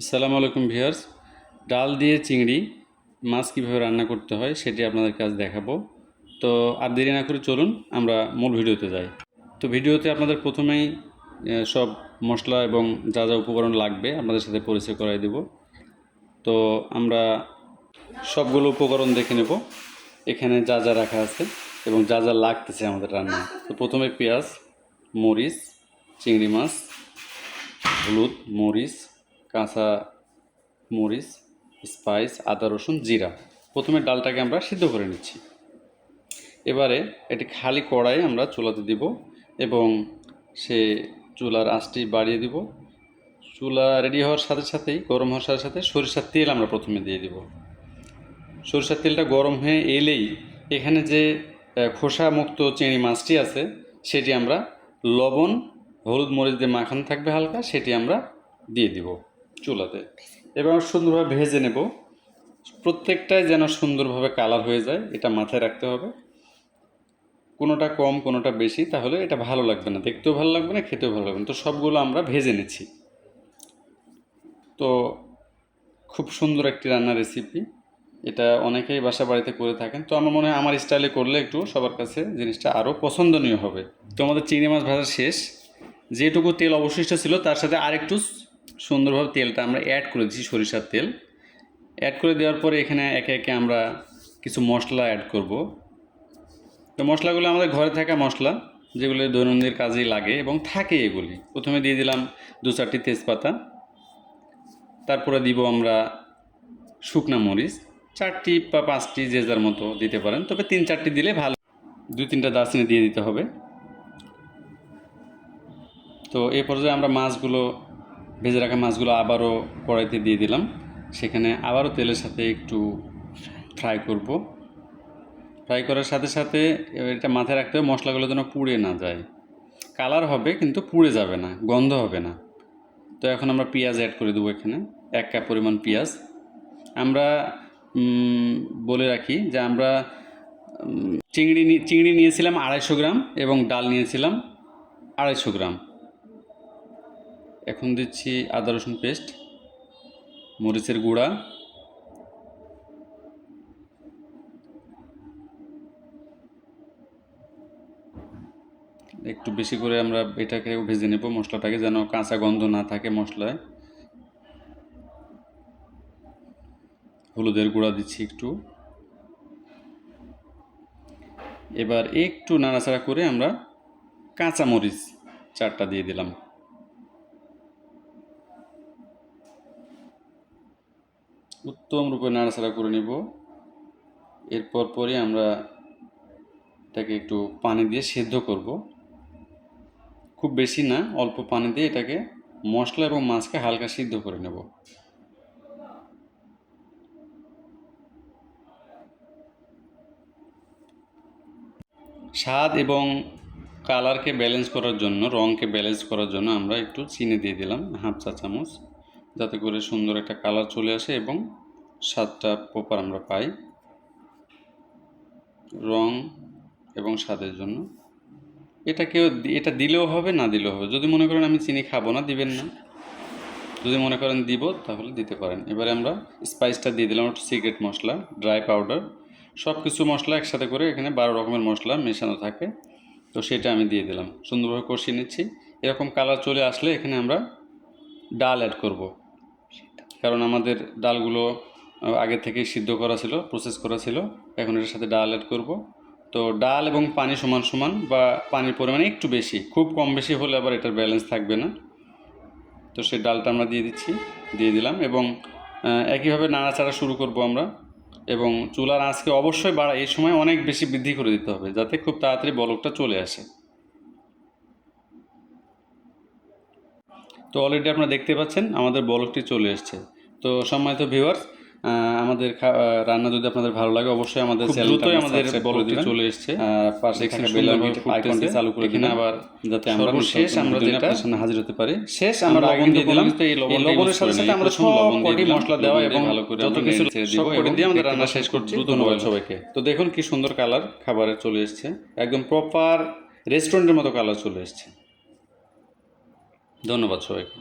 আসসালামু আলাইকুম ভিউয়ার্স। ডাল দিয়ে চিংড়ি, মাছ কীভাবে রান্না করতে হয় সেটি আপনাদের কাছে দেখাবো। তো আর দেরি না করে চলুন, আমরা মূল ভিডিওতে যাই। তো ভিডিওতে আপনাদের প্রথমেই সব মশলা এবং যা যা উপকরণ লাগবে আপনাদের সাথে পরিচয় করাই দেব। তো আমরা সবগুলো উপকরণ দেখে নেব। এখানে যা যা রাখা আছে এবং যা যা লাগতেছে আমাদের রান্না তো প্রথমে পেঁয়াজ, মরিচ, চিংড়ি মাছ, হলুদ, মরিচ কাঁচা মরিচ স্পাইস আদা, রসুন, জিরা। প্রথমে ডালটাকে আমরা সিদ্ধ করে নিচ্ছি। এবারে এটি খালি কড়াই আমরা চুলাতে দিব এবং সে চুলার আঁচটি বাড়িয়ে দিব। চুলা রেডি হওয়ার সাথে সাথেই, গরম হওয়ার সাথে সাথে সরিষার তেল আমরা প্রথমে দিয়ে দিব। সরিষার তেলটা গরম হয়ে এলেই এখানে যে খোসা মুক্ত চিংড়ি মাছটি আছে, সেটি আমরা লবণ, হলুদ মরিচ দিয়ে মাখানো থাকবে হালকা, সেটি আমরা দিয়ে দিব। চুলাতে। এবং সুন্দরভাবে ভেজে নেব। প্রত্যেকটাই যেন সুন্দরভাবে কালার হয়ে যায়, এটা মাথায় রাখতে হবে। কোনোটা কম, কোনোটা বেশি, তাহলে এটা ভালো লাগবে না। দেখতেও ভালো লাগবে না, খেতেও ভালো লাগবে না। তো সবগুলো আমরা ভেজে নিচ্ছি। তো খুব সুন্দর একটি রান্নার রেসিপি এটা অনেকেই বাসা বাড়িতে করে থাকেন। তো আমার মনে হয় আমার স্টাইলে করলে একটু সবার কাছে জিনিসটা আরও পছন্দনীয় হবে। তো আমাদের চিংড়ি মাছ ভাজা শেষ। যেটুকু তেল অবশিষ্ট ছিল, তার সাথে আরেকটু সুন্দরভাবে তেলটা আমরা অ্যাড করে দিচ্ছি সরিষার তেল। অ্যাড করে দেওয়ার পরে এখানে একে একে আমরা কিছু মশলা অ্যাড করব। তো মশলাগুলো আমাদের ঘরে থাকা মশলা, যেগুলো দৈনন্দিন কাজেই লাগে এবং থাকে এগুলি। প্রথমে দিয়ে দিলাম দু চারটি তেজপাতা। তারপরে দিব আমরা শুকনা মরিচ। চারটি বা পাঁচটি যে যার মতো দিতে পারেন, তবে তিন চারটি দিলে ভালো। দুই তিনটা দারচিনি দিয়ে দিতে হবে। তো এই পর্যায়ে আমরা মাছগুলো ভেজে রাখা মাছগুলো আবারও কড়াইতে দিয়ে দিলাম। সেখানে আবারও তেলের সাথে একটু ফ্রাই করব। ফ্রাই করার সাথে সাথে এটা মাথায় রাখতে হবে মশলাগুলো যেন পুড়ে না যায়। কালার হবে কিন্তু পুড়ে যাবে না, গন্ধ হবে না। তো এখন আমরা পেঁয়াজ অ্যাড করে দেবো এখানে, এক কাপ পরিমাণ পেঁয়াজ। আমরা বলে রাখি যে আমরা চিংড়ি চিংড়ি নিয়েছিলাম আড়াইশো গ্রাম এবং ডাল নিয়েছিলাম আড়াইশো গ্রাম। এখন দিচ্ছি আদা রসুন পেস্ট, মরিচের গুঁড়া, একটু বেশি করে আমরা এটাকে ভেজে নেব, মশলাটাকে যেন কাঁচা গন্ধ না থাকে মশলায়। হলুদের গুঁড়া দিচ্ছি একটু। এবার একটু নাড়াচাড়া করে আমরা কাঁচা মরিচ চারটা দিয়ে দিলাম। উত্তম রূপে নাড়াচাড়া করে নিব। এরপর পরে আমরা এটাকে একটু পানি দিয়ে সেদ্ধ করব। খুব বেশি না, অল্প পানি দিয়ে এটাকে মশলা এবং মাছকে হালকা সিদ্ধ করে নেব। স্বাদ এবং কালারকে ব্যালেন্স করার জন্য রঙকে ব্যালেন্স করার জন্য আমরা একটু চিনি দিয়ে দিলাম, হাফ চা চামচ। যাতে করে সুন্দর একটা কালার চলে আসে এবং স্বাদটা প্রপার আমরা পাই। রং এবং স্বাদের জন্য। এটা কেউ এটা দিলেও হবে, না দিলেও হবে। যদি মনে করেন আমি চিনি খাব না, দিবেন না। যদি মনে করেন দিব, তাহলে দিতে পারেন। এবারে আমরা স্পাইসটা দিয়ে দিলাম, একটু সিক্রেট মশলা ড্রাই পাউডার সব কিছু মশলা একসাথে করে এখানে বারো রকমের মশলা মেশানো থাকে। তো সেটা আমি দিয়ে দিলাম। সুন্দরভাবে কষিয়ে নিচ্ছি। এরকম কালার চলে আসলে এখানে আমরা ডাল অ্যাড করব। কারণ আমাদের ডালগুলো আগে থেকেই সিদ্ধ করা ছিল প্রসেস করা ছিল। এখন এটার সাথে ডাল অ্যাড করব। তো ডাল এবং পানি সমান সমান বা পানির পরিমাণ একটু বেশি, খুব কম বেশি হলে আবার এটার ব্যালেন্স থাকবে না। তো সেই ডালটা আমরা দিয়ে দিচ্ছি, দিয়ে দিলাম এবং একইভাবে নাড়াচাড়া শুরু করব আমরা এবং চুলার আঁচকে অবশ্যই বাড়া, এই সময় অনেক বেশি বৃদ্ধি করে দিতে হবে যাতে খুব তাড়াতাড়ি বলকটা চলে আসে। তো অলরেডি আপনারা দেখতে পাচ্ছেন আমাদের বলকটি চলে এসেছে। তো সম্মানিত ভিউয়ার্স আমাদের রান্না যদি আপনাদের ভালো লাগে অবশ্যই আমাদের চ্যানেলটা আমাদের বলকটি চলে এসেছে। পাশে দেখছেন থাকা বেল আইকনটি চালু করে দিন আবার যাতে আমরা নতুন আমরা যেটা সামনে হাজির হতে পারি। শেষ আমরা লবণ দিয়ে দিলাম। এই লবণের সাথে সাথে আমরা দিয়ে কটি মশলা দেওয়া এবং ভালো করে যত কিছু ছেড়ে সব দিব এবং দিয়ে আমাদের রান্না শেষ করছি। ধন্যবাদ সবাইকে। তো দেখুন কি সুন্দর কালার খাবারের চলে এসেছে। একদম প্রপার রেস্টুরেন্টের মতো কালার চলে এসেছে। ধন্যবাদ সবাইকে।